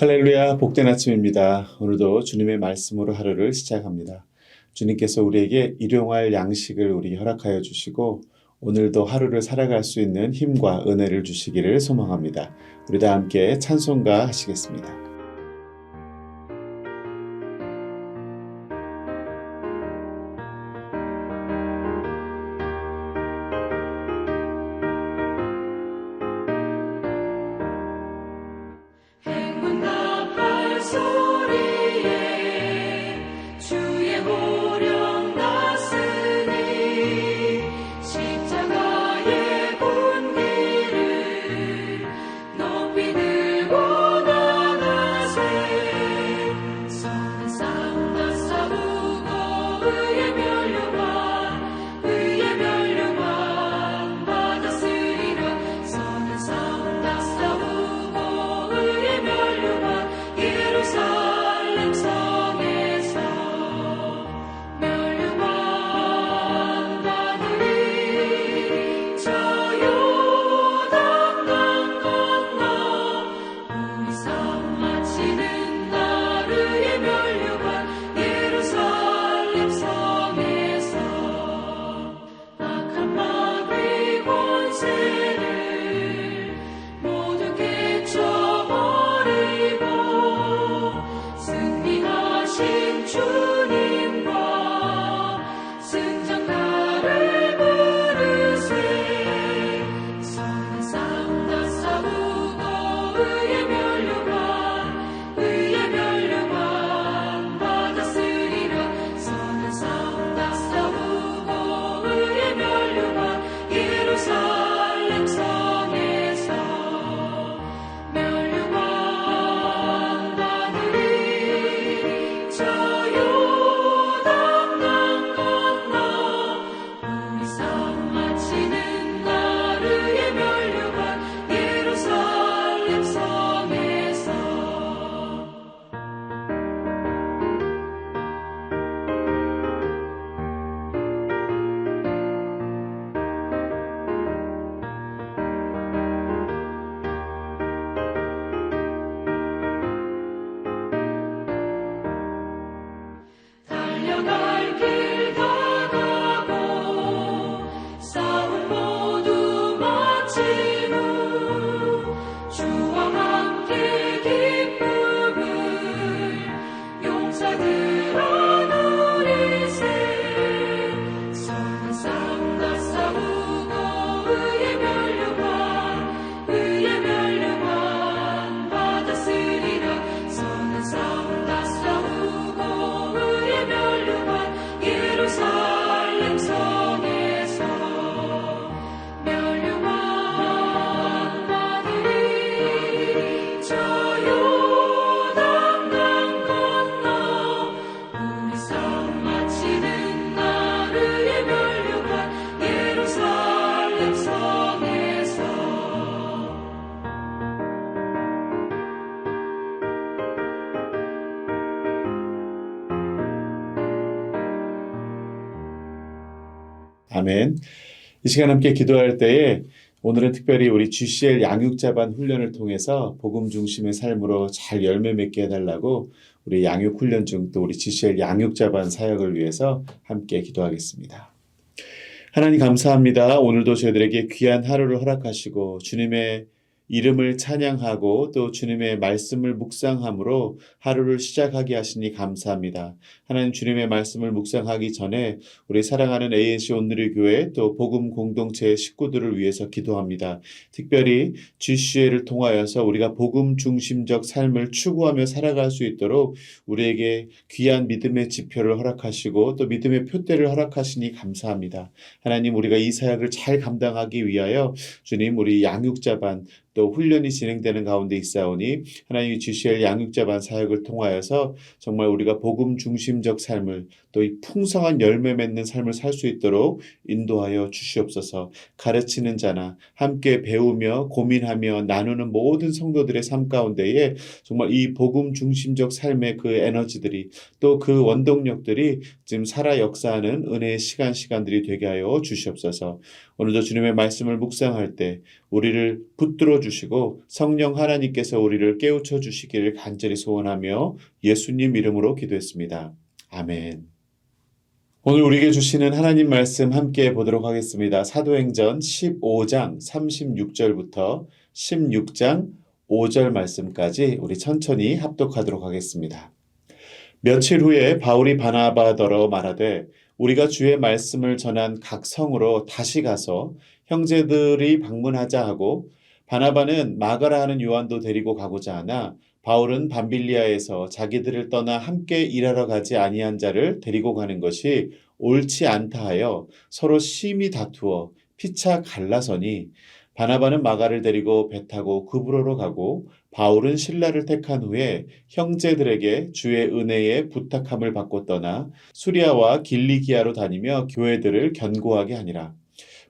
할렐루야, 복된 아침입니다. 오늘도 주님의 말씀으로 하루를 시작합니다. 주님께서 우리에게 일용할 양식을 우리 허락하여 주시고 오늘도 하루를 살아갈 수 있는 힘과 은혜를 주시기를 소망합니다. 우리 다 함께 찬송가 하시겠습니다. 아멘. 이 시간 함께 기도할 때에 오늘은 특별히 우리 GCL 양육자반 훈련을 통해서 복음 중심의 삶으로 잘 열매 맺게 해달라고 우리 양육 훈련 중 또 우리 GCL 양육자반 사역을 위해서 함께 기도하겠습니다. 하나님 감사합니다. 오늘도 저희들에게 귀한 하루를 허락하시고 주님의 이름을 찬양하고 또 주님의 말씀을 묵상함으로 하루를 시작하게 하시니 감사합니다. 하나님 주님의 말씀을 묵상하기 전에 우리 사랑하는 ANC 온누리 교회 또 복음 공동체의 식구들을 위해서 기도합니다. 특별히 GCL을 통하여서 우리가 복음 중심적 삶을 추구하며 살아갈 수 있도록 우리에게 귀한 믿음의 지표를 허락하시고 또 믿음의 표대를 허락하시니 감사합니다. 하나님 우리가 이 사역을 잘 감당하기 위하여 주님 우리 양육자반 또 훈련이 진행되는 가운데 있사오니 하나님 GCL 양육자반 사역을 통하여서 정말 우리가 복음 중심적 삶을 또또이 풍성한 열매 맺는 삶을 살 수 있도록 인도하여 주시옵소서. 가르치는 자나 함께 배우며 고민하며 나누는 모든 성도들의 삶 가운데에 정말 이 복음 중심적 삶의 그 에너지들이 또 그 원동력들이 지금 살아 역사하는 은혜의 시간 시간들이 되게 하여 주시옵소서. 오늘도 주님의 말씀을 묵상할 때 우리를 붙들어 주시고 성령 하나님께서 우리를 깨우쳐 주시기를 간절히 소원하며 예수님 이름으로 기도했습니다. 아멘. 오늘 우리에게 주시는 하나님 말씀 함께 보도록 하겠습니다. 사도행전 15장 36절부터 16장 5절 말씀까지 우리 천천히 합독하도록 하겠습니다. 며칠 후에 바울이 바나바더러 말하되 우리가 주의 말씀을 전한 각 성으로 다시 가서 형제들이 방문하자 하고 바나바는 마가라 하는 요한도 데리고 가고자 하나 바울은 밤빌리아에서 자기들을 떠나 함께 일하러 가지 아니한 자를 데리고 가는 것이 옳지 않다 하여 서로 심히 다투어 피차 갈라서니 바나바는 마가를 데리고 배 타고 구브로로 가고 바울은 신라를 택한 후에 형제들에게 주의 은혜에 부탁함을 받고 떠나 수리아와 길리기아로 다니며 교회들을 견고하게 하니라.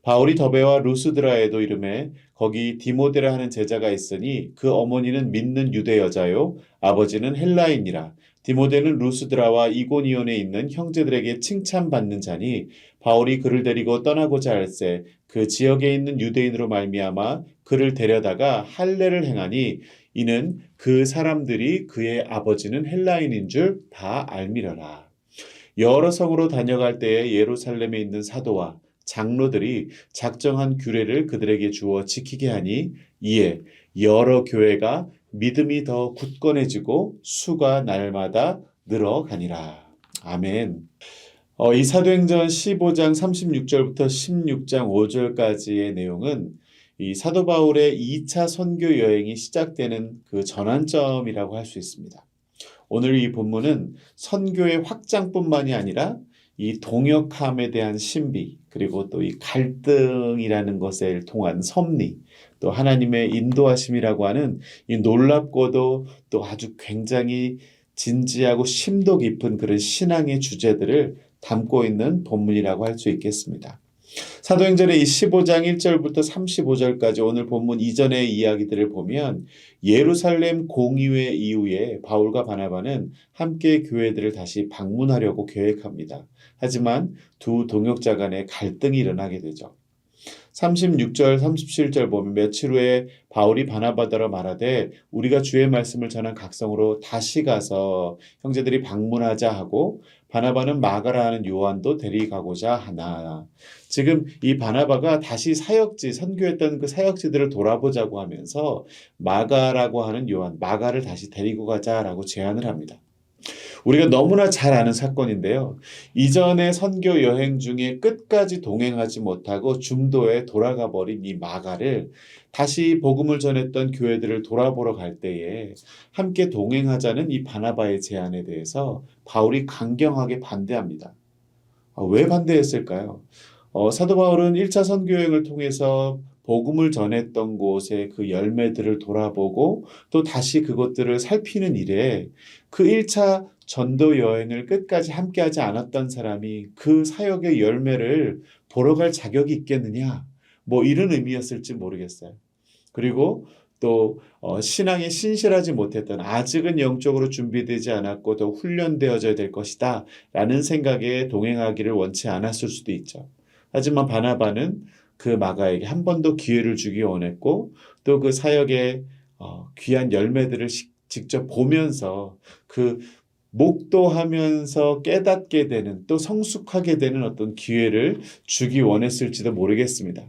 바울이 더베와 루스드라에도 이름에 거기 디모데라 하는 제자가 있으니 그 어머니는 믿는 유대 여자요 아버지는 헬라인이라. 디모데는 루스드라와 이고니온에 있는 형제들에게 칭찬받는 자니 바울이 그를 데리고 떠나고자 할세 그 지역에 있는 유대인으로 말미암아 그를 데려다가 할례를 행하니 이는 그 사람들이 그의 아버지는 헬라인인 줄 다 알미려라. 여러 성으로 다녀갈 때에 예루살렘에 있는 사도와 장로들이 작정한 규례를 그들에게 주어 지키게 하니 이에 여러 교회가 믿음이 더 굳건해지고 수가 날마다 늘어가니라. 아멘. 어, 이 사도행전 15장 36절부터 16장 5절까지의 내용은 이 사도 바울의 2차 선교 여행이 시작되는 그 전환점이라고 할 수 있습니다. 오늘 이 본문은 선교의 확장뿐만이 아니라 이 동역함에 대한 신비 그리고 또 이 갈등이라는 것을 통한 섭리 또 하나님의 인도하심이라고 하는 이 놀랍고도 또 아주 굉장히 진지하고 심도 깊은 그런 신앙의 주제들을 담고 있는 본문이라고 할 수 있겠습니다. 사도행전의 이 15장 1절부터 35절까지 오늘 본문 이전의 이야기들을 보면 예루살렘 공의회 이후에 바울과 바나바는 함께 교회들을 다시 방문하려고 계획합니다. 하지만 두 동역자 간에 갈등이 일어나게 되죠. 36절, 37절 보면 며칠 후에 바울이 바나바더러 말하되 우리가 주의 말씀을 전한 각성으로 다시 가서 형제들이 방문하자 하고 바나바는 마가라 하는 요한도 데리가고자 하나. 지금 이 바나바가 다시 사역지, 선교했던 그 사역지들을 돌아보자고 하면서 마가라고 하는 요한, 마가를 다시 데리고 가자라고 제안을 합니다. 우리가 너무나 잘 아는 사건인데요. 이전의 선교 여행 중에 끝까지 동행하지 못하고 중도에 돌아가 버린 이 마가를 다시 복음을 전했던 교회들을 돌아보러 갈 때에 함께 동행하자는 이 바나바의 제안에 대해서 바울이 강경하게 반대합니다. 아, 왜 반대했을까요? 어, 사도 바울은 1차 선교 여행을 통해서 복음을 전했던 곳의 그 열매들을 돌아보고 또 다시 그것들을 살피는 일에 그 1차 전도 여행을 끝까지 함께하지 않았던 사람이 그 사역의 열매를 보러 갈 자격이 있겠느냐? 뭐 이런 의미였을지 모르겠어요. 그리고 또 어, 신앙에 신실하지 못했던 아직은 영적으로 준비되지 않았고 더 훈련되어져야 될 것이다 라는 생각에 동행하기를 원치 않았을 수도 있죠. 하지만 바나바는 그 마가에게 한 번 더 기회를 주기 원했고 또 그 사역의 어, 귀한 열매들을 시- 직접 보면서 그 목도하면서 깨닫게 되는 또 성숙하게 되는 어떤 기회를 주기 원했을지도 모르겠습니다.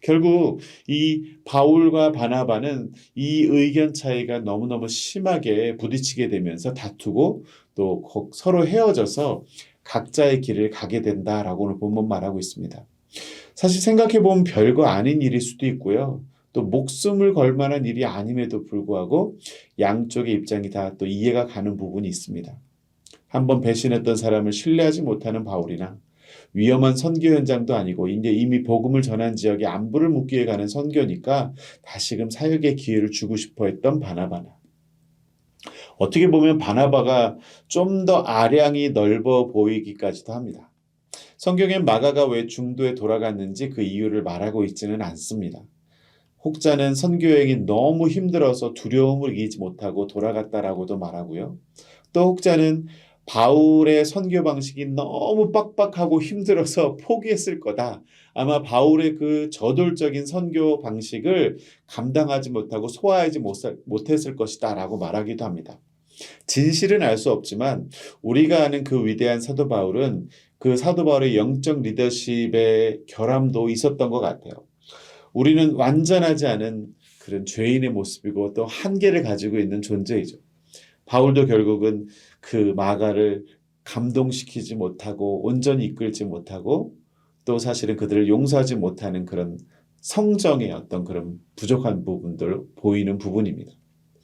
결국 이 바울과 바나바는 이 의견 차이가 너무너무 심하게 부딪히게 되면서 다투고 또 거- 서로 헤어져서 각자의 길을 가게 된다라고 오늘 본문 말하고 있습니다. 사실 생각해 보면 별거 아닌 일일 수도 있고요. 또 목숨을 걸 만한 일이 아님에도 불구하고 양쪽의 입장이 다 또 이해가 가는 부분이 있습니다. 한번 배신했던 사람을 신뢰하지 못하는 바울이나 위험한 선교 현장도 아니고 이제 이미 복음을 전한 지역에 안부를 묻기 위해 가는 선교니까 다시금 사역의 기회를 주고 싶어 했던 바나바나 어떻게 보면 바나바가 좀 더 아량이 넓어 보이기까지도 합니다. 성경엔 마가가 왜 중도에 돌아갔는지 그 이유를 말하고 있지는 않습니다. 혹자는 선교행이 너무 힘들어서 두려움을 이기지 못하고 돌아갔다라고도 말하고요. 또 혹자는 바울의 선교 방식이 너무 빡빡하고 힘들어서 포기했을 거다. 아마 바울의 그 저돌적인 선교 방식을 감당하지 못하고 소화하지 못했을 것이다 라고 말하기도 합니다. 진실은 알 수 없지만 우리가 아는 그 위대한 사도 바울은 그 사도 바울의 영적 리더십의 결함도 있었던 것 같아요. 우리는 완전하지 않은 그런 죄인의 모습이고 또 한계를 가지고 있는 존재이죠. 바울도 결국은 그 마가를 감동시키지 못하고 온전히 이끌지 못하고 또 사실은 그들을 용서하지 못하는 그런 성정의 어떤 그런 부족한 부분들 보이는 부분입니다.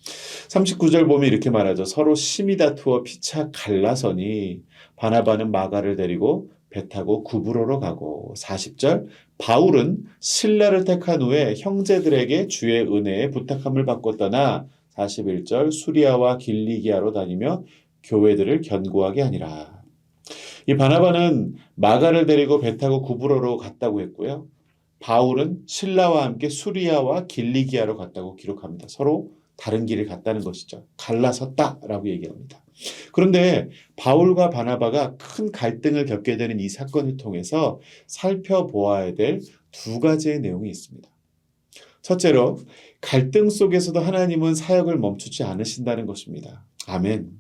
39절 보면 이렇게 말하죠. 서로 심히 다투어 피차 갈라서니 바나바는 마가를 데리고 배 타고 구브로로 가고 40절 바울은 신라를 택한 후에 형제들에게 주의 은혜에 부탁함을 받고 떠나 41절 수리아와 길리기아로 다니며 교회들을 견고하게 하니라. 이 바나바는 마가를 데리고 배 타고 구브로로 갔다고 했고요. 바울은 신라와 함께 수리아와 길리기아로 갔다고 기록합니다. 서로 다른 길을 갔다는 것이죠. 갈라섰다라고 얘기합니다. 그런데 바울과 바나바가 큰 갈등을 겪게 되는 이 사건을 통해서 살펴보아야 될 두 가지의 내용이 있습니다. 첫째로 갈등 속에서도 하나님은 사역을 멈추지 않으신다는 것입니다. 아멘.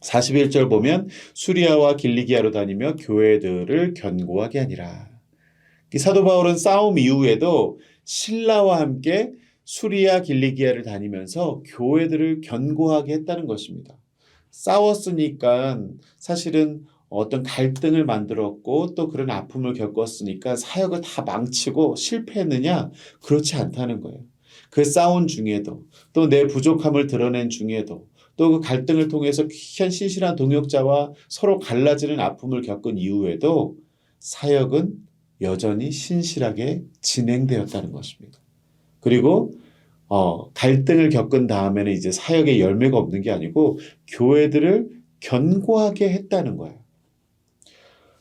41절 보면 수리아와 길리기아로 다니며 교회들을 견고하게 하니라. 이 사도 바울은 싸움 이후에도 신라와 함께 수리아 길리기아를 다니면서 교회들을 견고하게 했다는 것입니다. 싸웠으니까 사실은 어떤 갈등을 만들었고 또 그런 아픔을 겪었으니까 사역을 다 망치고 실패했느냐? 그렇지 않다는 거예요. 그 싸운 중에도 또 내 부족함을 드러낸 중에도 또 그 갈등을 통해서 귀한 신실한 동역자와 서로 갈라지는 아픔을 겪은 이후에도 사역은 여전히 신실하게 진행되었다는 것입니다. 그리고 어, 갈등을 겪은 다음에는 이제 사역의 열매가 없는 게 아니고 교회들을 견고하게 했다는 거예요.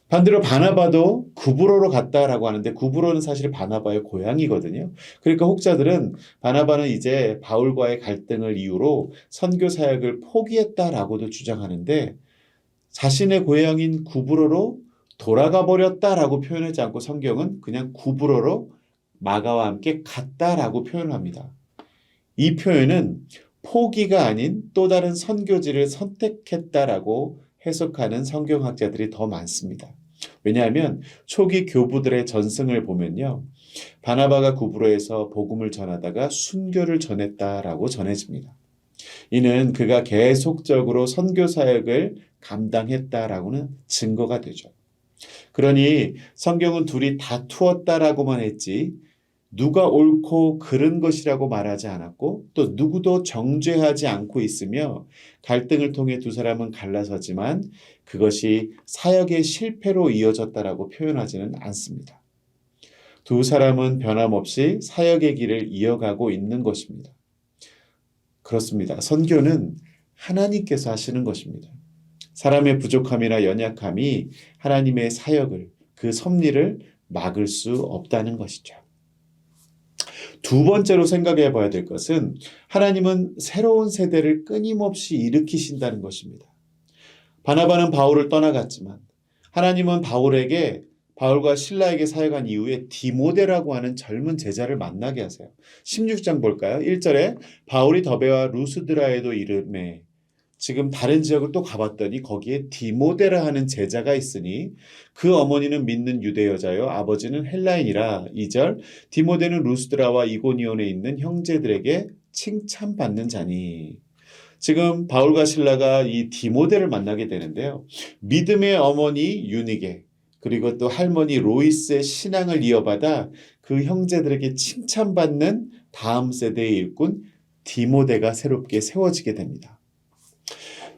반대로 바나바도 구브로로 갔다라고 하는데 구브로는 사실 바나바의 고향이거든요. 그러니까 혹자들은 바나바는 이제 바울과의 갈등을 이유로 선교 사역을 포기했다라고도 주장하는데 자신의 고향인 구브로로 돌아가 버렸다라고 표현하지 않고 성경은 그냥 구브로로 마가와 함께 갔다라고 표현합니다. 이 표현은 포기가 아닌 또 다른 선교지를 선택했다라고 해석하는 성경학자들이 더 많습니다. 왜냐하면 초기 교부들의 전승을 보면요. 바나바가 구브로에서 복음을 전하다가 순교를 전했다라고 전해집니다. 이는 그가 계속적으로 선교 사역을 감당했다라고는 증거가 되죠. 그러니 성경은 둘이 다투었다라고만 했지 누가 옳고 그른 것이라고 말하지 않았고 또 누구도 정죄하지 않고 있으며 갈등을 통해 두 사람은 갈라서지만 그것이 사역의 실패로 이어졌다라고 표현하지는 않습니다. 두 사람은 변함없이 사역의 길을 이어가고 있는 것입니다. 그렇습니다. 선교는 하나님께서 하시는 것입니다. 사람의 부족함이나 연약함이 하나님의 사역을 그 섭리를 막을 수 없다는 것이죠. 두 번째로 생각해 봐야 될 것은 하나님은 새로운 세대를 끊임없이 일으키신다는 것입니다. 바나바는 바울을 떠나갔지만 하나님은 바울에게 바울과 신라에게 사역한 이후에 디모데라고 하는 젊은 제자를 만나게 하세요. 16장 볼까요? 1절에 바울이 더베와 루스드라에도 이름에 지금 다른 지역을 또 가봤더니 거기에 디모데라 하는 제자가 있으니 그 어머니는 믿는 유대 여자요 아버지는 헬라인이라 2절 디모데는 루스드라와 이고니온에 있는 형제들에게 칭찬받는 자니 지금 바울과 신라가 이 디모데를 만나게 되는데요. 믿음의 어머니 유니게 그리고 또 할머니 로이스의 신앙을 이어받아 그 형제들에게 칭찬받는 다음 세대의 일꾼 디모데가 새롭게 세워지게 됩니다.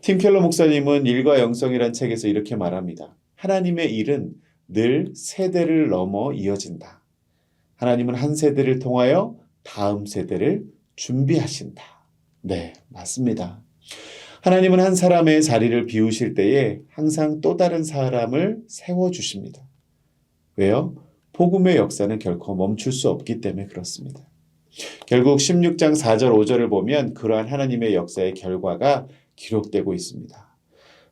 팀 켈러 목사님은 일과 영성이란 책에서 이렇게 말합니다. 하나님의 일은 늘 세대를 넘어 이어진다. 하나님은 한 세대를 통하여 다음 세대를 준비하신다. 네, 맞습니다. 하나님은 한 사람의 자리를 비우실 때에 항상 또 다른 사람을 세워주십니다. 왜요? 복음의 역사는 결코 멈출 수 없기 때문에 그렇습니다. 결국 16장 4절 5절을 보면 그러한 하나님의 역사의 결과가 기록되고 있습니다.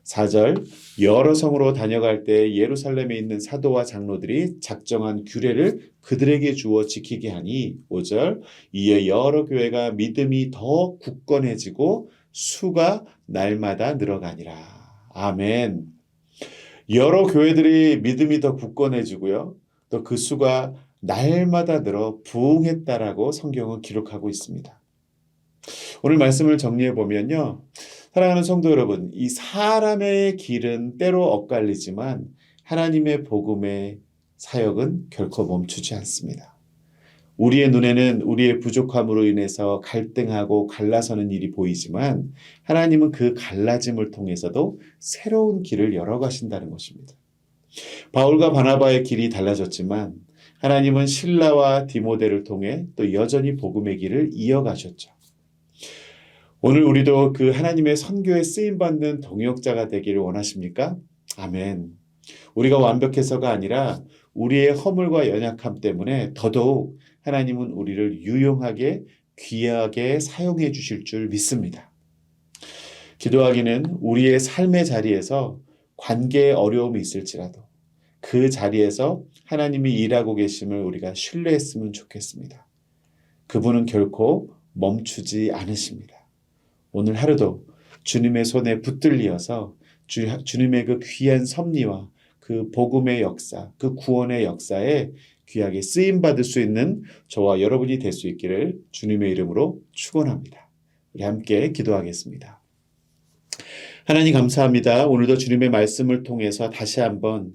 4절 여러 성으로 다녀갈 때 예루살렘에 있는 사도와 장로들이 작정한 규례를 그들에게 주어 지키게 하니 5절 이에 여러 교회가 믿음이 더 굳건해지고 수가 날마다 늘어가니라. 아멘. 여러 교회들이 믿음이 더 굳건해지고요. 또 그 수가 날마다 늘어 부흥했다라고 성경은 기록하고 있습니다. 오늘 말씀을 정리해 보면요. 사랑하는 성도 여러분, 이 사람의 길은 때로 엇갈리지만 하나님의 복음의 사역은 결코 멈추지 않습니다. 우리의 눈에는 우리의 부족함으로 인해서 갈등하고 갈라서는 일이 보이지만 하나님은 그 갈라짐을 통해서도 새로운 길을 열어가신다는 것입니다. 바울과 바나바의 길이 달라졌지만 하나님은 신라와 디모데를 통해 또 여전히 복음의 길을 이어가셨죠. 오늘 우리도 그 하나님의 선교에 쓰임 받는 동역자가 되기를 원하십니까? 아멘. 우리가 완벽해서가 아니라 우리의 허물과 연약함 때문에 더더욱 하나님은 우리를 유용하게 귀하게 사용해 주실 줄 믿습니다. 기도하기는 우리의 삶의 자리에서 관계에 어려움이 있을지라도 그 자리에서 하나님이 일하고 계심을 우리가 신뢰했으면 좋겠습니다. 그분은 결코 멈추지 않으십니다. 오늘 하루도 주님의 손에 붙들리어서 주, 주님의 그 귀한 섭리와 그 복음의 역사, 그 구원의 역사에 귀하게 쓰임 받을 수 있는 저와 여러분이 될 수 있기를 주님의 이름으로 축원합니다. 우리 함께 기도하겠습니다. 하나님 감사합니다. 오늘도 주님의 말씀을 통해서 다시 한번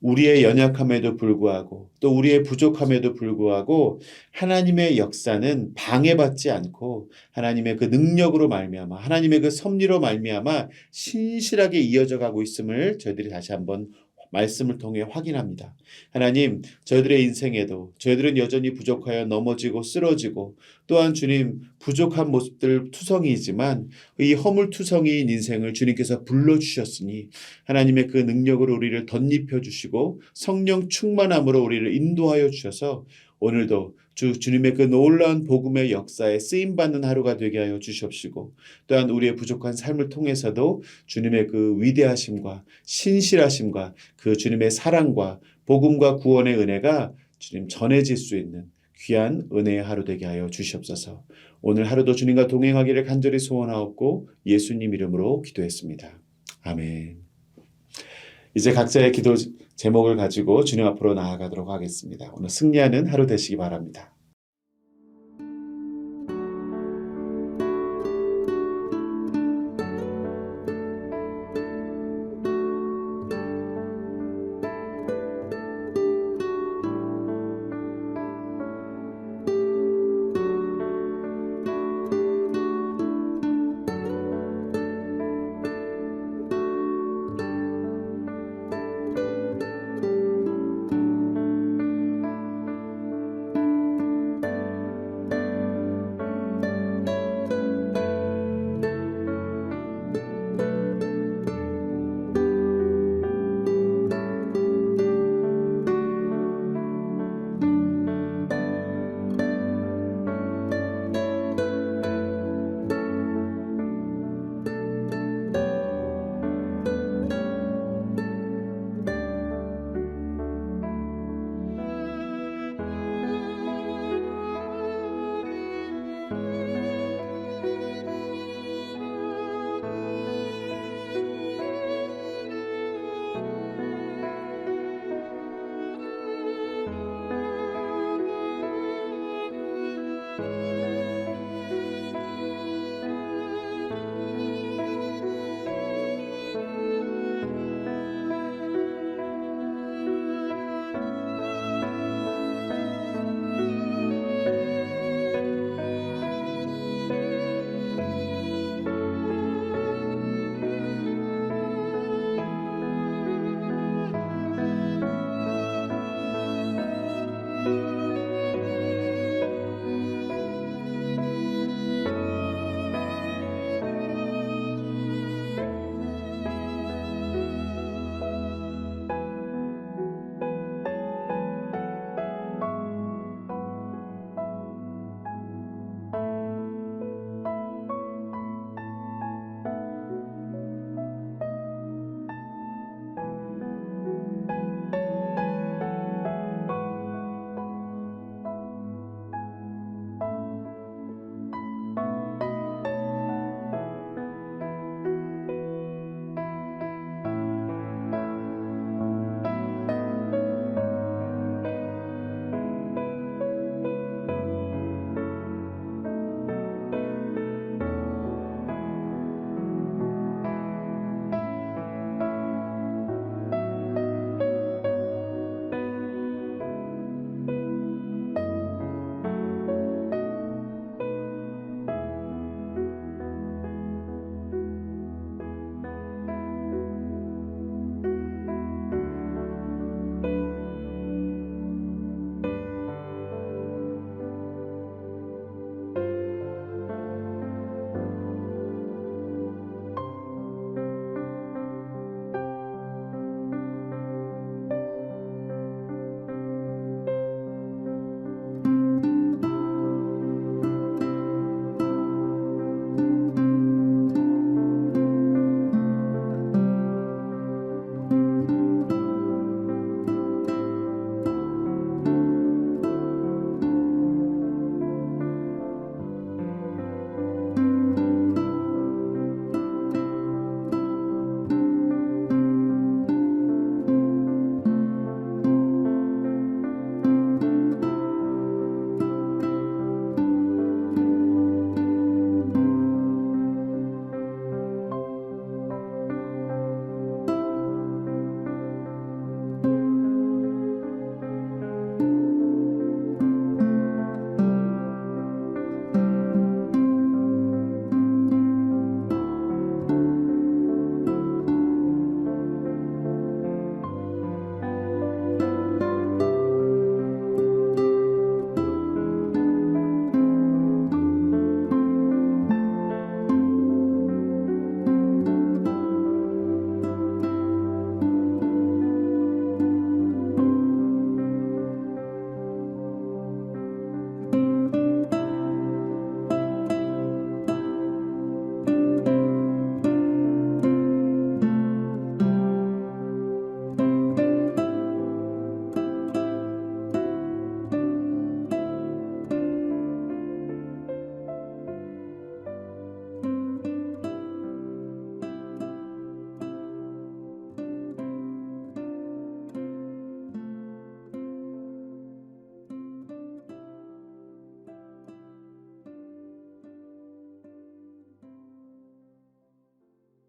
우리의 연약함에도 불구하고 또 우리의 부족함에도 불구하고 하나님의 역사는 방해받지 않고 하나님의 그 능력으로 말미암아 하나님의 그 섭리로 말미암아 신실하게 이어져 가고 있음을 저희들이 다시 한번 말씀을 통해 확인합니다. 하나님, 저희들의 인생에도 저희들은 여전히 부족하여 넘어지고 쓰러지고 또한 주님 부족한 모습들 투성이지만 이 허물투성이인 인생을 주님께서 불러주셨으니 하나님의 그 능력으로 우리를 덧입혀 주시고 성령 충만함으로 우리를 인도하여 주셔서 오늘도 주 주님의 그 놀라운 복음의 역사에 쓰임 받는 하루가 되게 하여 주시옵시고 또한 우리의 부족한 삶을 통해서도 주님의 그 위대하심과 신실하심과 그 주님의 사랑과 복음과 구원의 은혜가 주님 전해질 수 있는 귀한 은혜의 하루 되게 하여 주시옵소서. 오늘 하루도 주님과 동행하기를 간절히 소원하옵고 예수님 이름으로 기도했습니다. 아멘. 이제 각자의 기도 제목을 가지고 주님 앞으로 나아가도록 하겠습니다. 오늘 승리하는 하루 되시기 바랍니다.